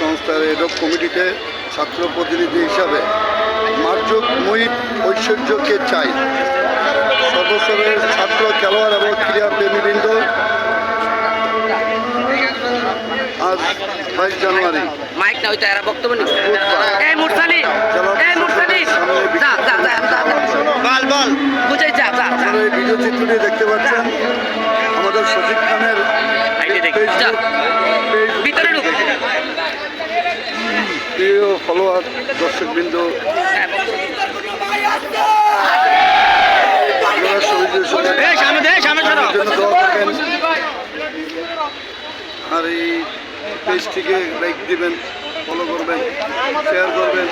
সংস্থার এডক কমিটিতে ছাত্র প্রতিনিধি হিসাবে মার্জক মহিত ঐশ্বর্যকে চাই। সদস্যদের ছাত্র খেলোয়াড় এবং ক্রীড়া প্রেমীবৃন্দ আজ বাইশ জানুয়ারি। মাইক না ওইটা এরা বক্তব্য এই মুরসালি এই মুরসালি যা যা যা যা বল বল। বুঝাই যা যা যা। আপনারা এই ভিডিও চিত্রটি দেখতে পাচ্ছেন। আমাদের সচিব খানের পেজ ভিতরে ঢুক প্রিয় ফলোয়ার দর্শকবৃন্দ হ্যাঁ, বক্তব্য। আপনারা শহীদের সঙ্গে এই সামনে দে সামনে সরো আমার জন্য দোয়া করবেন আর এই পেজটিকে লাইক দিবেন ফলো করবেন শেয়ার করবেন।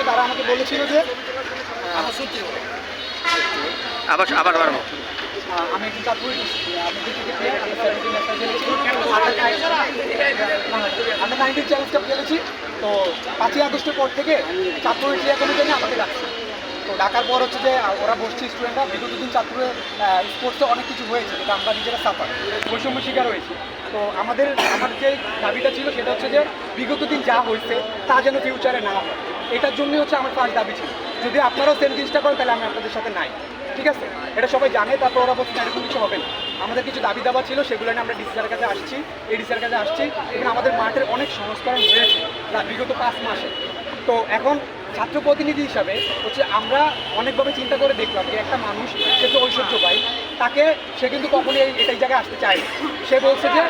তারা আমাকে বলেছিল যে আবার আবার আবার আমি চাঁদপুরে আমি চ্যালেঞ্জটা খেলেছি তো পাঁচই আগস্টের পর থেকে চাঁদপুরের ক্রিয়া কমিটি নিয়ে আমাকে ডাকছে। ডাকার পর হচ্ছে যে ওরা বসছে স্টুডেন্টরা বিগত দিন চাঁদপুরে স্পোর্টসে অনেক কিছু হয়েছে যেটা আমরা নিজেরা সাফার বৈষম্য শিকার হয়েছি। তো আমাদের, আমার যে দাবিটা ছিল, সেটা হচ্ছে যে, বিগত দিন যা হয়েছে, তা যেন ফিউচারে না হয়। এটার জন্যই হচ্ছে আমার ফার্স্ট দাবি ছিল। যদি আপনারাও সেম জিনিসটা করেন, তাহলে আমি আপনাদের সাথে নাই। ঠিক আছে? এটা সবাই জানে, তারপর ওরা বলছে এরকম কিছু হবে না। আমাদের কিছু দাবি দাবা ছিল, সেগুলো নিয়ে আমরা ডিসিআর কাছে আসছি। এডিসিআর কাছে আসছি। এবং আমাদের মাঠের অনেক সংস্করণ হয়েছে বিগত পাঁচ মাসে। তো এখন ছাত্র প্রতিনিধি হিসাবে হচ্ছে আমরা অনেকভাবে চিন্তা করে দেখলাম যে একটা মানুষ সে তো ঐশ্বর্য পায়। তাকে সে কিন্তু কখনোই এটাই জায়গায় আসতে চায় সে বলছে যে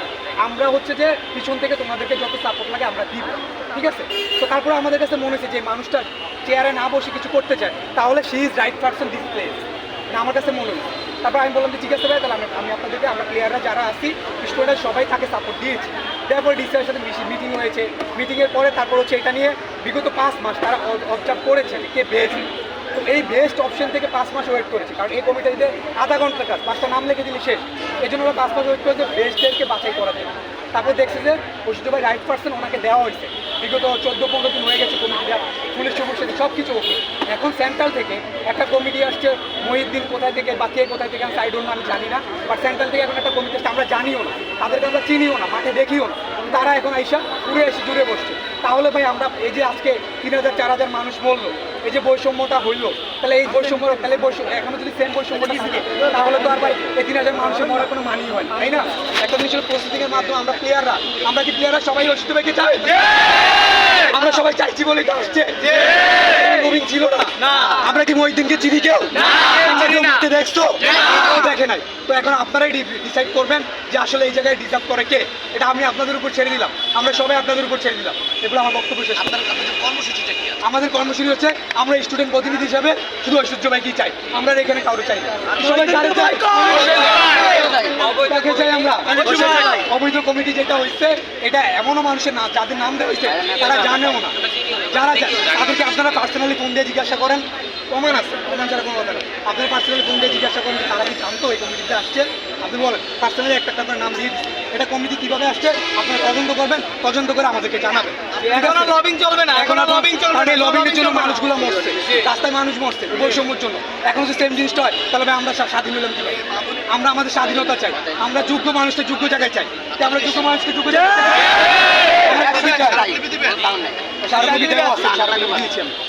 আমরা হচ্ছে যে পিছন থেকে তোমাদেরকে যত সাপোর্ট লাগে আমরা দিব। ঠিক আছে? তো তারপরে আমাদের কাছে মনে হয়েছে যে মানুষটা চেয়ারে না বসে কিছু করতে চায়, তাহলে she is right person this place না, আমার কাছে মনে হয় তারপর আমি বললাম যে ঠিক আছে ভাই, তাহলে আমি আপনাদেরকে, আমরা প্লেয়াররা যারা আছি স্টুডেন্টরা সবাই তাকে সাপোর্ট দিয়েছি। তারপরে ডিসিআর সাথে মিটিং হয়েছে। মিটিংয়ের পরে তারপর হচ্ছে এটা নিয়ে বিগত পাঁচ মাস তারা অবজার্ভ করেছে যে কে বেস্ট তো এই বেস্ট অপশন থেকে পাঁচ মাস ওয়েট করেছে। কারণ এই কমিটা কমিটিতে আধা ঘণ্টার কাজ, পাঁচটা নাম লিখে দিলে শেষ। এই জন্য ওরা পাঁচ মাস ওয়েট করেছে বেস্টদেরকে বাছাই করার জন্য। তারপর দেখছে যে ঐশ্বর্য ভাই রাইট পার্সন ওনাকে দেওয়া হয়েছে। বিগত চোদ্দ পনেরো দিন হয়ে গেছে কমিটিটা পুলিশ সমস্যা সব কিছু ওকে এখন সেন্ট্রাল থেকে একটা কমিটি আসছে, মহিউদ্দিন কোথায় থেকে, বা কে কোথায় থেকে, আমি সাইড আমি জানি না। বাট সেন্ট্রাল থেকে এখন একটা কমিটি আসছে, আমরা জানিও না। তাদেরকে আমরা চিনিও না, মাঠে দেখিও না। তারা এখন আইসা পুরে এসে জুড়ে বসছে। তাহলে ভাই আমরা এই যে আজকে তিন হাজার চার হাজার মানুষ মরলো এই যে বৈষম্যটা হইল তাহলে এই বৈষম্য তাহলে বৈষম্য এখনও যদি সেম বৈষম্যটা থাকে তাহলে তো আর ভাই এই তিন হাজার মানুষের মরার কোনো মানি হয় তাই না? একটা জিনিস হলো প্রসেসিংয়ের মাধ্যমে আমরা প্লেয়াররা আমরা কি প্লেয়াররা সবাই অসুস্থ ভাইকে চাই আমরা সবাই চাইছি বলেই তো আসছে। আমরা কি মহিদিনকে চিনি কেউ দেখছ? দেখে নাই। তো এখন আপনারাই ডিসাইড করবেন যে আসলে এই জায়গায় ডিজার্ভ করে কে। এটা আমি আপনাদের উপর ছেড়ে দিলাম। আমরা সবাই আপনাদের উপর ছেড়ে দিলাম। এগুলো আমার বক্তব্য শেষ। আমাদের কর্মসূচি হচ্ছে আমরা স্টুডেন্ট প্রতিনিধি হিসাবে শুধু ঐশ্বর্য ভাইকেই চাই। আমরা এখানে কারও চাই সবাই কারে চাই। তাকে চাই আমরা? অবৈধ কমিটি যেটা হচ্ছে এটা এমনও মানুষের না যাদের নাম দেওয়া হয়েছে তারা জানেও না। যারা তাদেরকে আপনারা পার্সোনালি ফোন দিয়ে জিজ্ঞাসা করেন প্রমাণ আছে প্রমাণ ছাড়া কোনো কথা নেই। আপনার পার্সোনালি দিয়ে জিজ্ঞাসা করেন তারা কি জানতো এই কমিটিতে আসছে? আপনি বলেন পার্সোনালি একটা একটা নাম দিয়ে দিচ্ছি এটা কমিটি কীভাবে আসছে? আপনারা তদন্ত করবেন তদন্ত করে আমাদেরকে জানাবেন। এখন আর লবিং চলবে না এখন আর লবিং চলবে না এই লবিংয়ের জন্য মানুষগুলো মরছে। রাস্তায় মানুষ মরছে বৈষম্যের জন্য। এখন যদি সেম জিনিসটা হয় তাহলে আমরা স্বা- স্বাধীন হলাম কি ভাই? আমরা আমাদের স্বাধীনতা চাই। আমরা যোগ্য মানুষকে যোগ্য জায়গায় চাই। আমরা যোগ্য মানুষকে যোগ্য জায়গায় চাই। দিয়েছি আমরা।